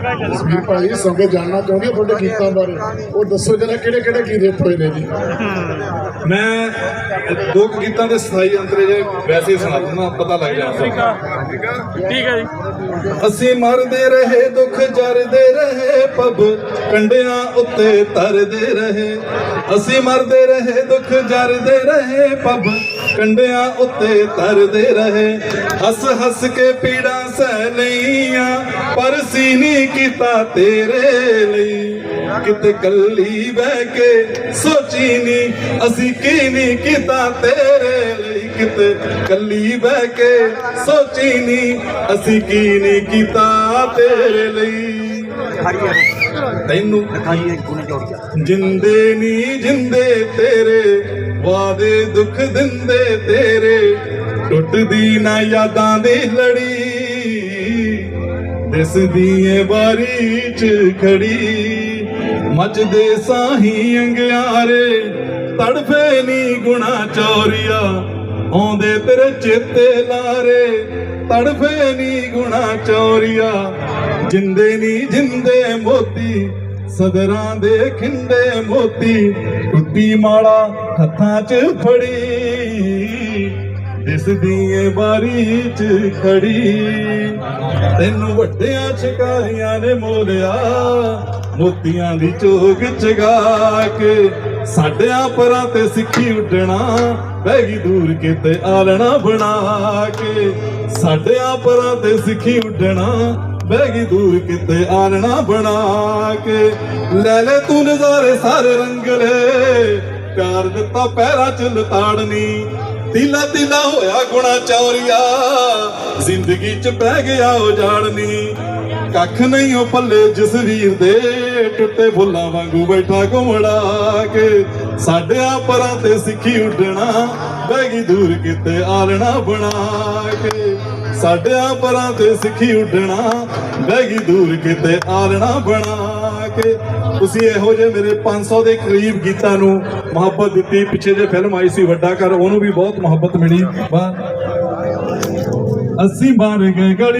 ਜਸਵੀਰ ਭਾਈ ਸੰਗਤ ਜਾਣਨਾ ਚਾਹੁੰਦੀ ਹੈ ਤੁਹਾਡੇ ਗੀਤਾਂ ਬਾਰੇ। ਉਹ ਦੱਸੋ ਜਰਾ ਕਿਹੜੇ ਕਿਹੜੇ ਗੀਤ ਹੋਏ ਨੇ ਜੀ? ਮੈਂ ਦੋ ਗੀਤਾਂ ਦੇ ਸਥਾਈ ਅੰਤਰੇ ਜੇ ਵੈਸੇ ਹੀ ਸੁਣਾ ਦਿੰਦਾ ਪਤਾ ਲੱਗ ਜਾਂਦਾ। ਠੀਕ ਹੈ ਜੀ। ਅਸੀਂ ਮਰਦੇ ਰਹੇ ਦੁੱਖ ਜਰਦੇ ਰਹੇ ਪਬ ਕੰਡਿਆਂ ਉੱਤੇ ਤਰਦੇ ਰਹੇ। ਅਸੀਂ ਮਰਦੇ ਰਹੇ ਦੁੱਖ ਜਰਦੇ ਰਹੇ ਪਬ ਕੰਡਿਆਂ ਉੱਤੇ ਤਰਦੇ ਰਹੇ। ਹੱਸ ਹੱਸ ਕੇ ਪੀੜਾਂ ਸਹਿ ਲਈਆਂ ਪਰ ਸੀ ਨਹੀਂ ਕੀਤਾ ਤੇਰੇ ਲਈ। ਕਿਤੇ ਕੱਲੀ ਬਹਿ ਕੇ ਸੋਚੀ ਨਹੀਂ ਅਸੀਂ ਕੀ ਨਹੀਂ ਕੀਤਾ ਤੇਰੇ ਲਈ। ਕਿਤੇ ਕੱਲੀ ਬਹਿ ਕੇ ਸੋਚੀ ਨਹੀਂ ਅਸੀਂ ਕੀ ਨਹੀਂ ਕੀਤਾ ਤੇਰੇ ਲਈ। ਤੈਨੂੰ ਜਿੰਦੇ ਨਹੀਂ ਜਿੰਦੇ ਤੇਰੇ ਵਾਦੇ ਦੁੱਖ ਦਿੰਦੇ ਤੇਰੇ। ਟੁੱਟਦੀ ਨਾ ਯਾਦਾਂ ਦੀ ਲੜੀ। ਦਿਸਦੀ ਏ ਬਾਰੀ ਚ ਖੜੀ ਮੱਚਦੇ ਸਾਹੀ ਅੰਗਿਆਰੇ, ਤੜਫੇ ਨੀ ਗੁਣਾ ਚੋਰੀਆ, ਆਉਂਦੇ ਤੇਰੇ ਚੇਤੇ ਲਾਰੇ, ਤੜਫੇ ਨੀ ਗੁਣਾ ਚੋਰੀਆ। ਜਿੰਦੇ ਨੀ ਜਿੰਦੇ ਮੋਤੀ, ਸਦਰਾਂ ਦੇ ਖਿੰਡੇ ਮੋਤੀ, ਟੁੱਟੀ ਮਾਲਾ ਹੱਥਾਂ 'ਚ ਫੜੀ। ਦਿਸਦੀ ਏ ਬਾਰੀ 'ਚ ਖੜੀ ਤੈਨੂੰ ਵੱਡਿਆਂ ਸ਼ਿਕਾਰੀਆਂ ਨੇ ਮੋਲਿਆ ਮੋਤੀਆਂ ਦੀ ਚੋਗ ਚਗਾ ਕੇ। ਸਾਡਿਆਂ ਪਰਾਂ ਤੇ ਸਿੱਖੀ ਉੱਡਣਾ, ਬਹਿ ਗਈ ਦੂਰ ਕਿਤੇ ਆਲਣਾ ਬਣਾ ਕੇ। ਸਾਡਿਆਂ ਪਰਾਂ ਤੇ ਸਿੱਖੀ ਉੱਡਣਾ, ਬਹਿ ਗਈ ਦੂਰ ਕਿਤੇ ਆਲਣਾ ਬਣਾ ਕੇ। ਲੈ ਲੈ ਤੂੰ ਨਜ਼ਾਰੇ ਸਾਰੇ ਰੰਗਲੇ ਪਿਆਰ ਦਿੱਤਾ ਪੈਰਾਂ ਚ ਲਤਾੜਨੀ। ਤਿਲਾ ਤਿਲਾ ਹੋਇਆ ਗੁਣਾ ਚੌਰੀਆ ਜ਼ਿੰਦਗੀ ਚ ਬਹਿ ਗਿਆ ਉਜਾੜਨੀ ਕੱਖ ਨਹੀਂ ਉਹ ਪੱਲੇ ਜਸਵੀਰ ਦੇ ਟੁੱਟੇ ਫੁੱਲਾਂ ਵਾਂਗੂ ਬੈਠਾ ਘੁੰਮੜਾ ਕੇ। ਸਾਡਿਆਂ ਪਰਾਂ ਤੇ ਸਿੱਖੀ ਉੱਡਣਾ, ਬਹਿ ਗਈ ਦੂਰ ਕਿਤੇ ਆਲਣਾ ਬਣਾ ਕੇ। ਸਾਡਿਆਂ ਪਰਾਂ ਤੇ ਸਿੱਖੀ ਉੱਡਣਾ, ਬਹਿ ਗਈ ਦੂਰ ਕਿਤੇ ਆਲਣਾ ਬਣਾ ਕੇ। ਤੁਸੀਂ ਇਹੋ ਜਿਹੇ ਮੇਰੇ 500 ਦੇ ਕਰੀਬ ਗੀਤਾਂ ਨੂੰ ਮੁਹੱਬਤ ਦਿੱਤੀ। ਪਿੱਛੇ ਜੇ ਫਿਲਮ ਆਈ ਸੀ ਵੱਡਾ ਕਰ ਉਹਨੂੰ ਵੀ ਬਹੁਤ ਮੁਹੱਬਤ ਮਿਲੀ। ਵਾਹ। ਅਸੀਂ ਮਾਰ ਗਏ ਗਲੀ